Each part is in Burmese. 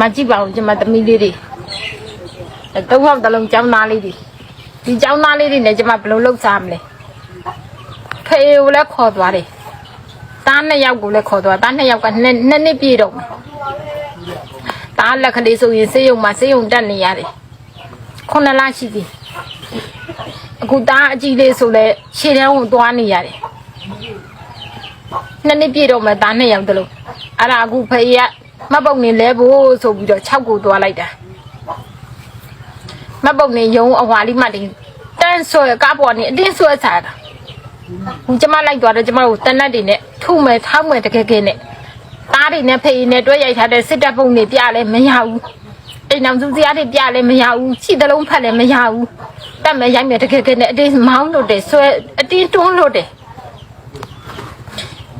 မကြည့်ပါဦးကျမသမီးလေးတွေအဲသုံးခေါက်တစ်လုံးចောင်းသားလေးတွေဒီចောင်းသားလေးတွေနဲ့ကျမဘယ်လိုလုပ်စားမလဲဖေကိုလည်းခေါ်သွားတယ်တားနှစ်ယောက်ကိုလည်းခေါ်သွားတားနှစ်ယောက်ကနှစ်နှစ်နှစ်ပြည့်တော့မယ်တားလက်ကလေးဆိုရင်စေးရုံမှာစေးရုံတက်နေရတယ်ခုနှစ်လရှိပြီအခုတားအကြီးလေးဆိုလဲခြေတန်းကိုသွားနေရတယ်နှစ်နှစ်ပြည့်တော့မယ်တားနှစ်ယောက်တလုံးအဲ့ဒါအခုဖေက မတ်ပုံနေလဲဖို့ဆိုပြီးတော့6ကိုသွားလိုက်တာမတ်ပုံနေယုံအဟွာလေးမှတင်တန်းဆွဲကားပေါ်နေအတင်းဆွဲစားတာဟိုကျမလိုက်သွားတယ်ကျမတို့တနတ်တွေနဲ့ထုမယ်ထောက်မယ်တကယ်ကဲနဲ့တားတွေနဲ့ဖေနဲ့တွဲရိုက်ထားတဲ့စစ်တပ်ပုံတွေပြလဲမရဘူးအိမ်အောင်စုစရာတွေပြလဲမရဘူးခြေတလုံးဖက်လဲမရဘူးတက်မယ်ရိုက်မယ်တကယ်ကဲနဲ့အတင်းမောင်းလို့တယ်ဆွဲအတင်းတွန်းလို့တယ်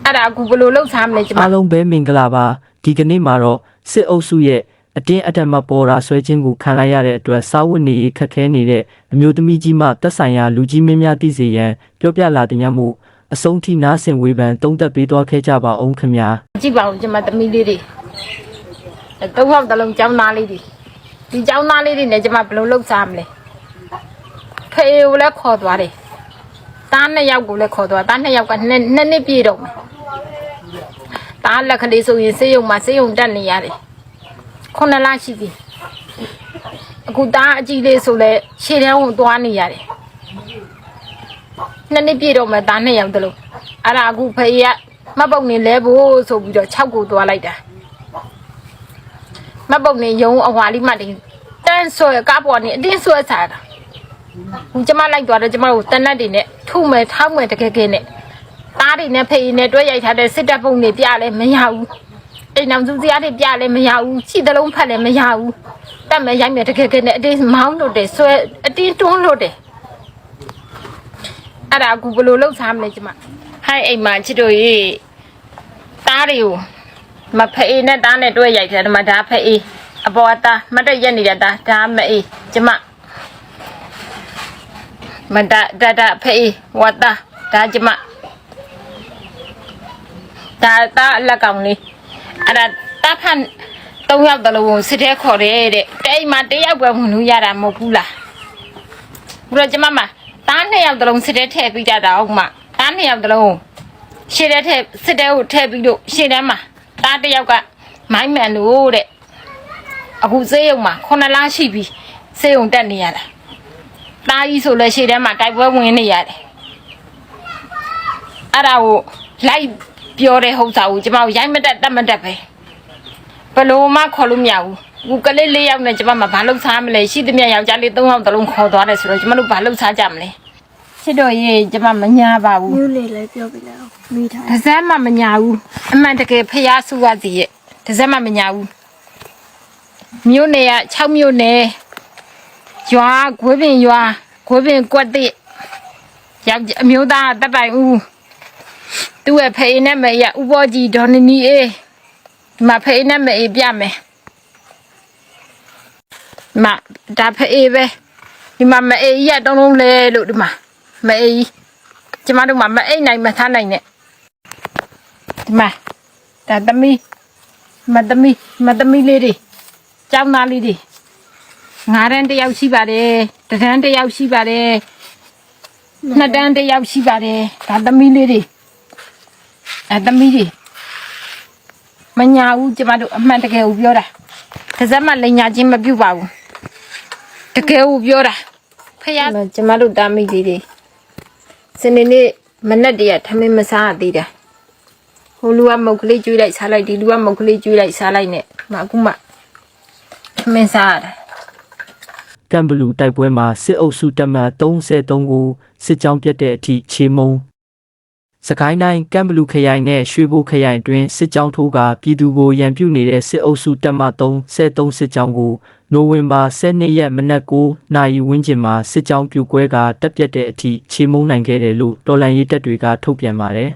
အဲ့ဒါအခုဘယ်လိုလုပ်စားမလဲကျမအားလုံးပဲမင်္ဂလာပါ ဒီကနေ့မှာတော့စစ်အုပ်စုရဲ့အတင်းအဓမ္မပေါ်တာဆွဲခြင်းကိုခံလိုက်ရတဲ့အတွက်စာဝတ်နေရေးခက်ခဲနေတဲ့အမျိုးသမီးကြီးမှတက်ဆိုင်ရာလူကြီးမင်းများသိစေရန်ပြောပြလာတဲ့ညမှုအဆုံးထိနားဆင်ဝေဖန်တုံးသက်ပေးသွားခဲ့ကြပါအောင်ခင်ဗျာကြည့်ပါဦးကျမသမီးလေးတွေအဲသုံးခေါက်တစ်လုံးចောင်းသားလေးတွေဒီចောင်းသားလေးတွေနဲ့ကျမဘယ်လိုလုပ်စားမလဲဖေကိုလည်းခေါ်သွားတယ်တားနှစ်ယောက်ကိုလည်းခေါ်သွားတားနှစ်ယောက်ကနှစ်နှစ်နှစ်ပြည့်တော့မယ် တားလက်ကလေးဆိုရင်စေးရုံမှာစေးရုံတက်နေရတယ်ခုနှစ်လရှိပြီအခုတားအကြီးလေးဆိုလဲခြေတန်းကိုသွားနေရတယ်နှစ်နှစ်ပြည့်တော့မယ်တားနှစ်ယောက်တလုံးအဲ့ဒါအခုဖေကမတ်ပုံနေလဲဖို့ဆိုပြီးတော့6ကိုသွားလိုက်တာမတ်ပုံနေယုံအဟွာလေးမှတင်တန်းဆွဲကားပေါ်နေအတင်းဆွဲစားတာဟိုကျမလိုက်သွားတယ်ကျမတို့တနတ်တွေနဲ့ထုမယ်ထောက်မယ်တကယ်ကဲနဲ့ တားတွေနဲ့ဖေနဲ့တွဲရိုက်ထားတဲ့စစ်တပ်ပုံတွေပြလဲမရဘူးအိမ်အောင်စုစရာတွေပြလဲမရဘူးခြေတလုံးဖက်လဲမရဘူးတက်မယ်ရိုက်မယ်တကယ်ကဲနဲ့အတင်းမောင်းလို့တယ်ဆွဲအတင်းတွန်းလို့တယ်အဲ့ဒါအခုဘယ်လိုလုပ်စားမလဲကျမဟိုက်အိမ်မှာချစ်တို့ရေတားတွေကိုမဖအေးနဲ့တားနဲ့တွဲရိုက်တယ်ဒီမှာဒါဖအေးအပေါ်အသားမတ်တက်ရက်နေတဲ့သားဒါမအေးကျမမတတတဖအေးဝတ်တာဒါကျမ ဒါတာအလက်ကောင်လေးအဲ့ဒါတာဖန်၃ယောက်တလုံးစစ်တဲ့ခေါ်တယ်တဲ့တိမ်မှာတစ်ယောက်ပဲဝင်လို့ရတာမဟုတ်ဘူးလားဘုရားကျမမတားနှစ်ယောက်တလုံးစစ်တဲ့ထည့်ပြီးကြတာဟုတ်မှာတားနှစ်ယောက်တလုံးရှေ့တဲ့ထည့်စစ်တဲ့ကိုထည့်ပြီးလို့ရှေ့ထဲမှာတားတစ်ယောက်ကမိုင်းမှန်လို့တဲ့အခုစေးရုံမှာခုနှစ်လရှိပြီစေးရုံတက်နေရတာတားကြီးဆိုလဲရှေ့ထဲမှာတိုက်ပွဲဝင်နေရတယ်အဲ့ဒါကိုလိုက် ပြောတဲ့ဟုတ်စာကိုကျမတို့ရိုက်မတက်တက်မတက်ပဲဘလို့မှခေါ်လို့မရဘူးအခုကလေးလေးယောက်နဲ့ကျမမဘာလုပ်စားမလဲရှိသမျှယောက်ျားလေး၃ယောက်တလုံးခေါ်သွားတယ်ဆိုတော့ကျမတို့ဘာလုပ်စားကြမလဲချစ်တော်ရေးကျမမညာပါဘူးမျိုးလေလည်းပြောပြလိုက်အောင်မိထားတစ်စက်မှမညာဘူးအမှန်တကယ်ဖျားစုရစီရဲ့တစ်စက်မှမညာဘူးမြို့နယ်က6မြို့နယ်ရွာဂွေးပင်ရွာဂွေးပင်ကွက်တိယောက်ျားအမျိုးသားတပ်ပိုင်ဦး သူ့ရဲ့ဖေးနဲ့မေရဥပေါ်ကြီးဒေါ်နီနီအေးဒီမဖေးနဲ့မေပြမယ်ဒီမဒါဖေးပဲဒီမမအေးရတုံးလုံးလဲလို့ဒီမမအေးကျမတို့မှမအိတ်နိုင်မထားနိုင်နဲ့ဒီမှာဒါသမီးမသမီးမသမီးလေးတွေကျောင်းသားလေးတွေငါးတန်းတစ်ယောက်ရှိပါတယ်တစ်တန်းတစ်ယောက်ရှိပါတယ်နှစ်တန်းတစ်ယောက်ရှိပါတယ်ဒါသမီးလေးတွေ အဲသမီးတွေမညာဘူးကျမတို့အမှန်တကယ်ကိုပြောတာတစ်စက်မှလိန်ညာချင်းမပြုတ်ပါဘူးတကယ်ကိုပြောတာဖခင်ကျမတို့တာမိလေးတွေစနေနေ့မနက်တည်းကထမင်းမစားရသေးတာဟိုလူကမုတ်ကလေးကျွေးလိုက်စားလိုက်ဒီလူကမုတ်ကလေးကျွေးလိုက်စားလိုက်နဲ့မအခုမှထမင်းစားရတယ်ကမ်ဘလူတိုက်ပွဲမှာစစ်အုပ်စုတပ်မှ33ကိုစစ်ကြောင်းပြတ်တဲ့အထိချေမုံ စကိုင်းတိုင်းကမ်ဘလူခရိုင်နဲ့ရွှေဘိုခရိုင်တွင်စစ်ကြောင်းထိုးကပြည်သူကိုရန်ပြုနေတဲ့စစ်အုပ်စုတပ်မ33စစ်ကြောင်းကိုနိုဝင်ဘာ12ရက်မနက်9နာရီဝန်းကျင်မှာစစ်ကြောင်းပြိုကွဲကတပ်ပြတ်တဲ့အထိချေမုံနိုင်ခဲ့တယ်လို့တော်လန်ရေးတပ်တွေကထုတ်ပြန်ပါတယ်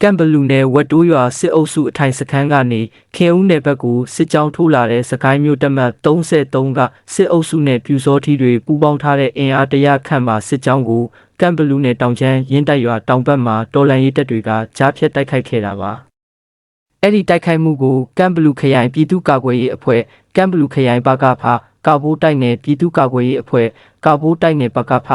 ကမ်ဘလူနယ်ဝက်တိုးရွာစစ်အုပ်စုအထိုင်စခန်းကနေခင်ဦးနယ်ဘက်ကိုစစ်ကြောင်းထိုးလာတဲ့စကိုင်းမြို့တပ်မ33ကစစ်အုပ်စုနဲ့ပြူစောထီတွေပူးပေါင်းထားတဲ့အင်အားတရခန့်မှစစ်ကြောင်းကို ကမ်ဘလူနယ်တောင်ချမ်းရင်းတိုက်ရွာတောင်ဘက်မှာတော်လန်ရေးတပ်တွေကကြားဖြတ်တိုက်ခိုက်ခဲ့တာပါအဲ့ဒီတိုက်ခိုက်မှုကိုကမ်ဘလူခရိုင်ပြည်သူ့ကာကွယ်ရေးအဖွဲ့ကမ်ဘလူခရိုင်ဘကဖကာဘိုးတိုက်နယ်ပြည်သူ့ကာကွယ်ရေးအဖွဲ့ကာဘိုးတိုက်နယ်ဘကဖ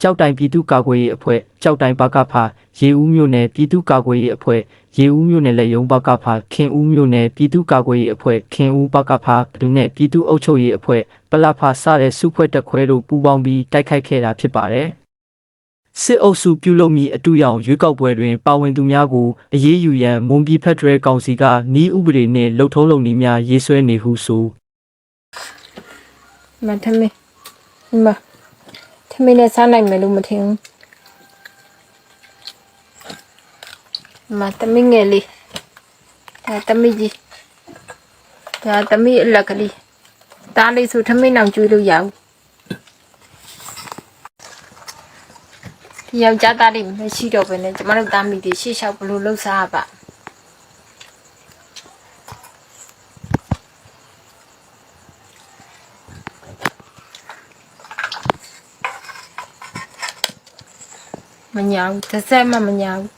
ကြောက်တိုင်ပြည်သူ့ကာကွယ်ရေးအဖွဲ့ကြောက်တိုင်ဘကဖရေဦးမြို့နယ်ပြည်သူ့ကာကွယ်ရေးအဖွဲ့ရေဦးမြို့နယ်လက်ယုံဘကဖခင်ဦးမြို့နယ်ပြည်သူ့ကာကွယ်ရေးအဖွဲ့ခင်ဦးဘကဖဒုနဲ့ပြည်သူ့အုပ်ချုပ်ရေးအဖွဲ့ပလဖစတဲ့စုဖွဲ့တက်ခွဲတို့ပူးပေါင်းပြီးတိုက်ခိုက်ခဲ့တာဖြစ်ပါတယ် စစ်အုပ်စုပြုလုပ်မည့်အတူရောင်ရွေးကောက်ပွဲတွင် ပါဝင်သူများကိုအရေးယူရန်မွန်ပြည်ဖက်ဒရယ်ကောင်စီကဤဥပဒေနှင့်လှုပ်ထုံးလုပ်နည်းများရေးဆွဲနေဟုဆိုမထမင်းဒီမထမင်းနဲ့စားနိုင်မယ်လို့မထင်ဘူးမသမီးငယ်လေးဒါသမီးကြီးဒါသမီးအလက်ကလေးဒါလေးဆိုထမင်းအောင်ကျွေးလို့ရအောင်ဒီ ယောက်ျားသားလေးမရှိတော့ဘဲနဲ့ကျမတို့သားမိတွေရှေ့လျှောက်ဘလို့လှုပ်စားရပါမညာဘူးတစ်ဆက်မှမညာဘူး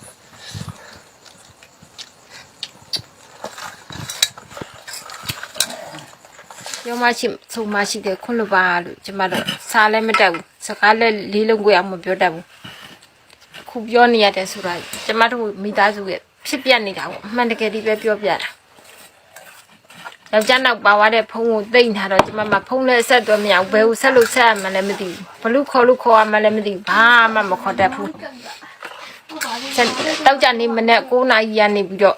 ရောမရှိဆုံးမရှိတယ်ခွန်းလိုပါလို့ကျမတို့စားလည်းမတတ်ဘူးစကားလည်းလေးလုံးကိုအောင်မပြောတတ်ဘူး ခုပြောနေရတယ်ဆိုတာကျမတို့မိသားစုရဲ့ဖြစ်ပြနေတာကိုအမှန်တကယ်ဒီပဲပြောပြတာယောက်ျားနောက်ပါသွားတဲ့ဖုန်းကိုတိတ်ထားတော့ကျမမဖုန်းလည်းဆက်သွယ်မရဘူးဘယ်ကိုဆက်လို့ဆက်ရမှလည်းမသိဘူးဘလို့ခေါ်လို့ခေါ်ရမှလည်းမသိဘူးဘာမှမခေါ်တတ်ဘူးဆက်တောက်ကြနေမနဲ့9နာရီရနေပြီးတော့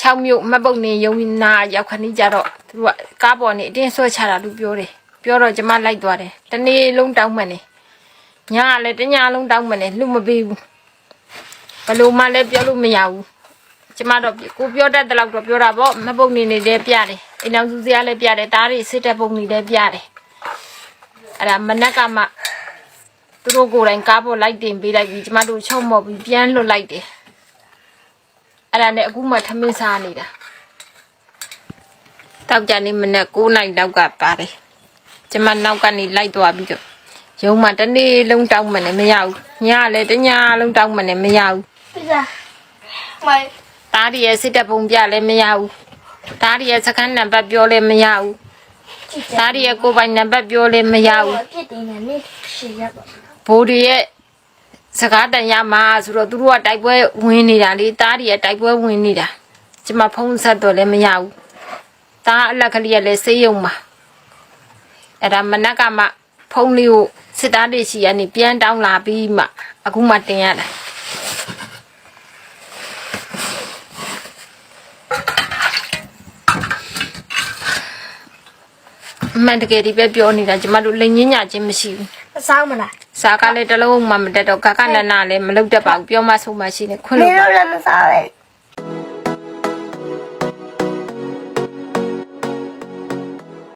6မြို့မပုတ်နေရုံနာရောက်ခဏကြတော့သူကကားပေါ်နေအတင်းဆွဲချတာလို့ပြောတယ်ပြောတော့ကျမလိုက်သွားတယ်တနေ့လုံးတောင်းမှန်နေ ညကလည်းတညလုံးတောင်းမှန်နေလူမပေးဘူးဘလို့မှလည်းပြောလို့မရဘူးကျမတော့ကိုပြောတတ်တဲ့လောက်တော့ပြောတာပေါ့မပုတ်နေနေတယ်ပြတယ်အိမ်အောင်စုစရာလည်းပြတယ်တားတွေစစ်တဲ့ပုံတွေလည်းပြတယ်အဲ့ဒါမနက်ကမှသူတို့ကိုယ်တိုင်ကားပေါ်လိုက်တင်ပေးလိုက်ပြီးကျမတို့ချုံမော်ပြီးပြန်လွတ်လိုက်တယ်အဲ့ဒါနဲ့အခုမှထမင်းစားနေတာတောက်ကြနေမနဲ့9နိုင်လောက်ကပါတယ်ကျမနောက်ကနေလိုက်သွားပြီးတော့ ရုံးမှတစ်နေ့လုံးတောက်မှလည်းမရဘူးညလည်းတညလုံးတောက်မှလည်းမရဘူးပြဇာမိုင်တားရီရဲ့စစ်တပ်ပုံပြလည်းမရဘူးတားရီရဲ့စကန်နံပါတ်ပြောလည်းမရဘူးတားရီရဲ့ကိုယ်ပိုင်နံပါတ်ပြောလည်းမရဘူးပြစ်တင်နေနေရှေ့ရပါဘိုးတွေရဲ့စကားတန်ရမှာဆိုတော့သူတို့ကတိုက်ပွဲဝင်နေတာလေတားတွေရဲ့တိုက်ပွဲဝင်နေတာကျမဖုံးဆက်တော့လည်းမရဘူးတားအလက်ကလေးကလည်းစေးရုံမှာအဲ့ဒါမနက်ကမှဖုံးလေးကို စစ်သားတွေရှိရနေပြန်တောင်းလာပြီးမှအခုမှတင်ရတာအမှန်တကယ်ဒီပဲပြောနေတာကျမတို့လိန်ညင်းညချင်းမရှိဘူးမဆောင်မလားစားကလည်းတစ်လုံးမှမတက်တော့ကကနနလည်းမလုပ်တတ်ပါဘူးပြောမဆုံးမရှိနဲ့ခွန်းမလို့င်းတို့လည်းမဆောင်ပဲ